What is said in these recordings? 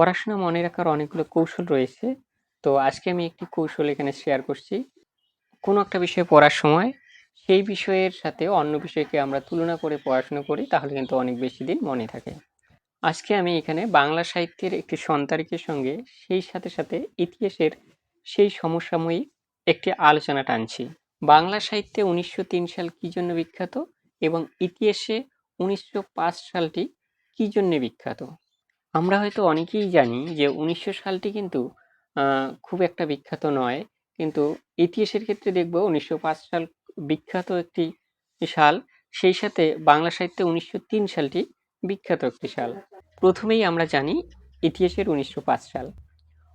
পড়াশোনা মনে রাখার অনেকগুলো কৌশল রয়েছে। তো আজকে আমি একটি কৌশল এখানে শেয়ার করছি। কোনো একটা বিষয়ে পড়ার সময় সেই বিষয়ের সাথে অন্য বিষয়কে আমরা তুলনা করে পড়াশোনা করি তাহলে কিন্তু অনেক বেশি দিন মনে থাকে। আজকে আমি এখানে বাংলা সাহিত্যের একটি সন্তারিকের সঙ্গে সেই সাথে, সাথে ইতিহাসের সেই সমসাময়িক একটি আলোচনা টানছি। বাংলা সাহিত্যে ১৯০৩ সাল কী জন্য বিখ্যাত এবং ইতিহাসে ১৯০৫ সালটি কী জন্যে বিখ্যাত? আমরা হয়তো অনেকেই জানি যে ১৯০০ সালটি কিন্তু খুব একটা বিখ্যাত নয়। কিন্তু ইতিহাসের ক্ষেত্রে দেখব ১৯০৫ সাল বিখ্যাত একটি সাল। সেই সাথে বাংলা সাহিত্যে ১৯০৩ সালটি বিখ্যাত একটি সাল। প্রথমেই আমরা জানি ইতিহাসের ১৯০৫ সাল।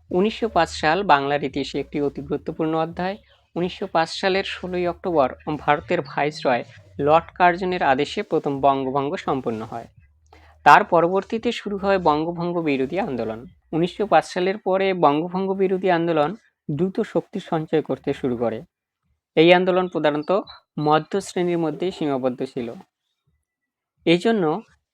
১৯০৫ সাল বাংলার ইতিহাসে একটি অতি গুরুত্বপূর্ণ অধ্যায়। ১৯০৫ সালের ১৬ই অক্টোবর ভারতের ভাইসরয় লর্ড কার্জনের আদেশে প্রথম বঙ্গভঙ্গ সম্পন্ন হয়। তার পরবর্তীতে শুরু হয় বঙ্গভঙ্গ বিরোধী আন্দোলন। ১৯০৫ সালের পরে বঙ্গভঙ্গ বিরোধী আন্দোলন দ্রুত শক্তি সঞ্চয় করতে শুরু করে। এই আন্দোলন প্রধানত মধ্য শ্রেণির মধ্যেই সীমাবদ্ধ ছিল। এই জন্য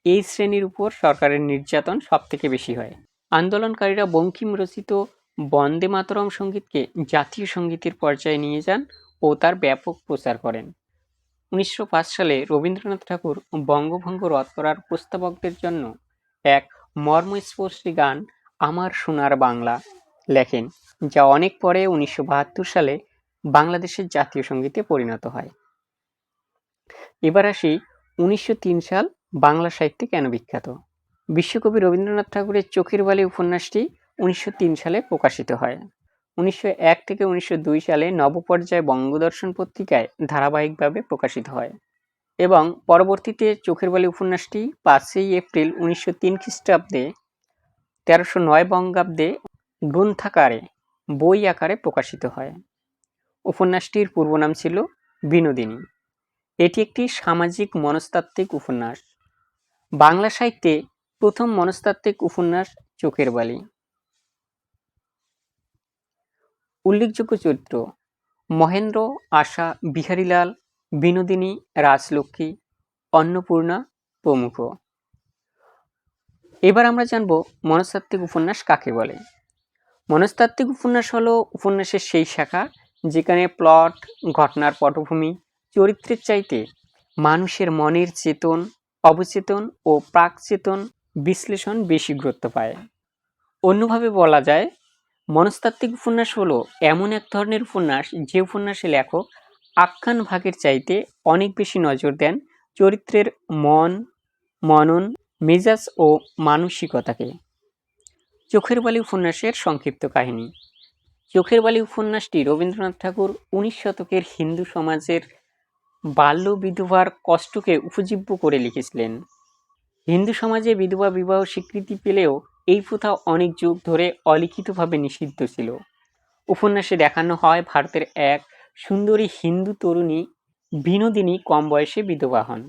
এই শ্রেণির উপর সরকারের নির্যাতন সবথেকে বেশি হয়। আন্দোলনকারীরা বঙ্কিম রচিত বন্দে মাতরম সঙ্গীতকে জাতীয় সঙ্গীতের পর্যায়ে নিয়ে যান ও তার ব্যাপক প্রচার করেন। ১৯০৫ সালে রবীন্দ্রনাথ ঠাকুর বঙ্গভঙ্গ রদ করার প্রস্তাবকদের জন্য এক মর্মস্পর্শী গান আমার সোনার বাংলা লেখেন, যা অনেক পরে ১৯৭২ সালে বাংলাদেশের জাতীয় সঙ্গীতে পরিণত হয়। এবার আসি ১৯০৩ সাল বাংলা সাহিত্যে কেন বিখ্যাত? বিশ্বকবি রবীন্দ্রনাথ ঠাকুরের চোখের বালি উপন্যাসটি ১৯০৩ সালে প্রকাশিত হয়। ১৯০১ থেকে ১৯০২ সালে নবপর্যায় বঙ্গদর্শন পত্রিকায় ধারাবাহিকভাবে প্রকাশিত হয় এবং পরবর্তীতে চোখের বালি উপন্যাসটি পাঁচই এপ্রিল উনিশশো তিন খ্রিস্টাব্দে তেরোশো নয় বঙ্গাব্দে গ্রন্থাকারে, বই আকারে প্রকাশিত হয়। উপন্যাসটির পূর্ব নাম ছিল বিনোদিনী। এটি একটি সামাজিক মনস্তাত্ত্বিক উপন্যাস। বাংলা সাহিত্যে প্রথম মনস্তাত্ত্বিক উপন্যাস চোখের বালি। উল্লেখযোগ্য চরিত্র মহেন্দ্র, আশা, বিহারীলাল, বিনোদিনী, রাজলক্ষ্মী, অন্নপূর্ণা প্রমুখ। এবার আমরা জানব মনস্তাত্ত্বিক উপন্যাস কাকে বলে? মনস্তাত্ত্বিক উপন্যাস হলো উপন্যাসের সেই শাখা যেখানে প্লট, ঘটনার পটভূমি, চরিত্রের চাইতে মানুষের মনের চেতন, অবচেতন ও প্রাকচেতন বিশ্লেষণ বেশি গুরুত্ব পায়। অন্যভাবে বলা যায় মনস্তাত্ত্বিক উপন্যাস হলো এমন এক ধরনের উপন্যাস যে উপন্যাসে লেখক আখ্যান ভাগের চাইতে অনেক বেশি নজর দেন চরিত্রের মন, মনন, মেজাজ ও মানসিকতাকে। চোখের বালি উপন্যাসের সংক্ষিপ্ত কাহিনী। চোখের বালি উপন্যাসটি রবীন্দ্রনাথ ঠাকুর উনিশ শতকের হিন্দু সমাজের বাল্য বিধবার কষ্টকে উপজীব্য করে লিখেছিলেন। হিন্দু সমাজে বিধবা বিবাহ স্বীকৃতি পেলেও এই প্রথা অনেক যুগ ধরে অলিখিতভাবে নিষিদ্ধ ছিল। উপন্যাসে দেখানো হয় ভারতের এক সুন্দরী হিন্দু তরুণী বিনোদিনী কম বয়সে বিধবা হন।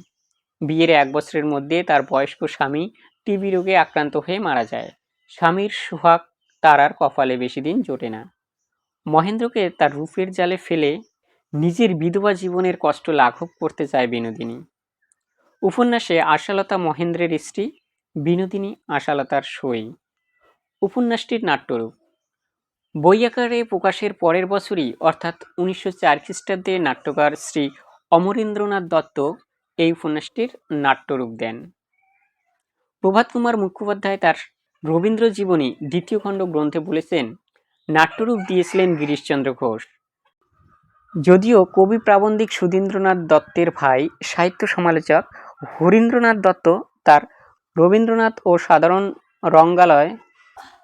বিয়ের এক বছরের মধ্যে তার বয়স্ক স্বামী টিবি রোগে আক্রান্ত হয়ে মারা যায়। স্বামীর সুহাগ তার আর কপালে বেশি দিন জোটে না। মহেন্দ্রকে তার রূপের জালে ফেলে নিজের বিধবা জীবনের কষ্ট লাঘব করতে চায় বিনোদিনী। উপন্যাসে আশালতা মহেন্দ্রের স্ত্রী বিনোদিনী আশালতার সই। উপন্যাসটির নাট্যরূপ। বই আকারে প্রকাশের পরের বছরই, অর্থাৎ উনিশশো চার খ্রিস্টাব্দে নাট্যকার শ্রী অমরেন্দ্রনাথ দত্ত এই উপন্যাসটির নাট্যরূপ দেন। প্রভাত কুমার মুখোপাধ্যায় তার রবীন্দ্র জীবনী দ্বিতীয় খণ্ড গ্রন্থে বলেছেন, নাট্যরূপ দিয়েছিলেন গিরিশচন্দ্র ঘোষ। যদিও কবি প্রাবন্ধিক সুধীন্দ্রনাথ দত্তের ভাই সাহিত্য সমালোচক হরীন্দ্রনাথ দত্ত তার রবীন্দ্রনাথ ও সাধারণ রঙ্গালয়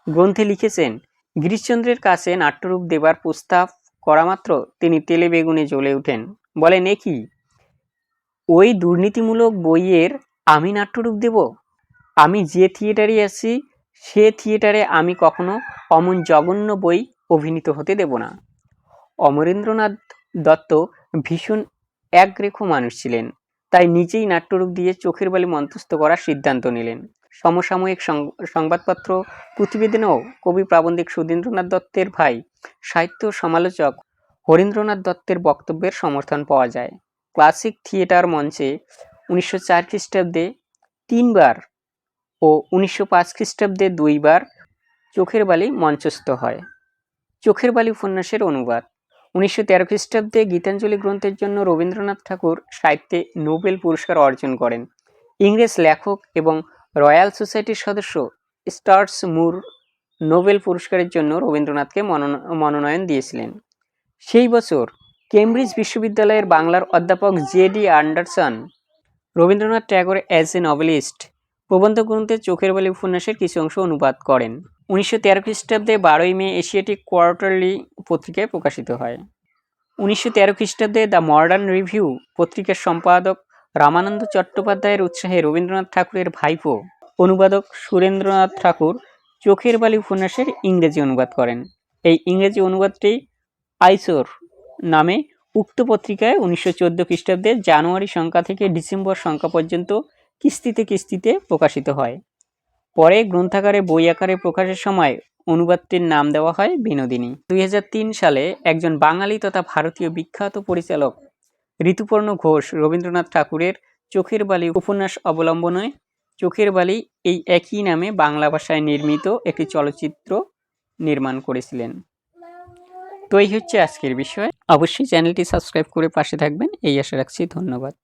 গ্রন্থে লিখেছেন, গিরিশচন্দ্রের কাছে নাট্যরূপ দেবার প্রস্তাব করা মাত্র তিনি তেলে বেগুনে জ্বলে ওঠেন। বলেন, এ কি? ওই দুর্নীতিমূলক বইয়ের আমি নাট্যরূপ দেব? আমি যে থিয়েটারে আছি, সে থিয়েটারে আমি কখনো অমন জঘন্য বই অভিনীত হতে দেব না। অমরেন্দ্রনাথ দত্ত ভীষণ একরেখো মানুষ ছিলেন। তাই নিজেই নাট্যরূপ দিয়ে চোখের বালি মন্তস্থ করার সিদ্ধান্ত নিলেন। সমসাময়িক সংবাদপত্র প্রতিবেদনেও কবি প্রাবন্ধিক সুধীন্দ্রনাথ দত্তের ভাই, সাহিত্য সমালোচক হরীন্দ্রনাথ দত্তের বক্তব্যের সমর্থন পাওয়া যায়। ক্লাসিক থিয়েটার মঞ্চে উনিশশো চার খ্রিস্টাব্দে তিনবার ও উনিশশো পাঁচ খ্রিস্টাব্দে দুইবার চোখের বালি মঞ্চস্থ হয়। চোখের বালি উপন্যাসের অনুবাদ। উনিশশো তেরো খ্রিস্টাব্দে গীতাঞ্জলি গ্রন্থের জন্য রবীন্দ্রনাথ ঠাকুর সাহিত্যে নোবেল পুরস্কার অর্জন করেন। ইংরেজ লেখক এবং রয়্যাল সোসাইটির সদস্য স্টার্স মুর নোবেল পুরস্কারের জন্য রবীন্দ্রনাথকে মনোন- মনোনয়ন দিয়েছিলেন। সেই বছর কেমব্রিজ বিশ্ববিদ্যালয়ের বাংলার অধ্যাপক J D Anderson Rabindranath Tagore as a novelist প্রবন্ধ গ্রন্থে চোখের বালি উপন্যাসের কিছু অংশ অনুবাদ করেন। উনিশশো তেরো খ্রিস্টাব্দে বারোই মে এশিয়াটিক কোয়ার্টারলি পত্রিকায় প্রকাশিত হয়। উনিশশো তেরো খ্রিস্টাব্দে দ্য মডার্ন রিভিউ পত্রিকার সম্পাদক রামানন্দ চট্টোপাধ্যায়ের উৎসাহে রবীন্দ্রনাথ ঠাকুরের ভাইপো অনুবাদক সুরেন্দ্রনাথ ঠাকুর চোখের বালি উপন্যাসের ইংরেজি অনুবাদ করেন। এই ইংরেজি অনুবাদটি আইসোর নামে উক্ত পত্রিকায় উনিশশো চোদ্দ খ্রিস্টাব্দে জানুয়ারি সংখ্যা থেকে ডিসেম্বর সংখ্যা পর্যন্ত কিস্তিতে কিস্তিতে প্রকাশিত হয়। পরে গ্রন্থাগারে, বই আকারে প্রকাশের সময় অনুবাদটির নাম দেওয়া হয় বিনোদিনী। দুই হাজার তিন সালে একজন বাঙালি তথা ভারতীয় বিখ্যাত পরিচালক ঋতুপর্ণ ঘোষ রবীন্দ্রনাথ ঠাকুরের চোখের বালি উপন্যাস অবলম্বনে চোখের বালি এই একই নামে বাংলা ভাষায় নির্মিত একটি চলচ্চিত্র নির্মাণ করেছিলেন। তো এই হচ্ছে আজকের বিষয়। অবশ্যই চ্যানেলটি সাবস্ক্রাইব করে পাশে থাকবেন। এই আশা রাখছি ধন্যবাদ।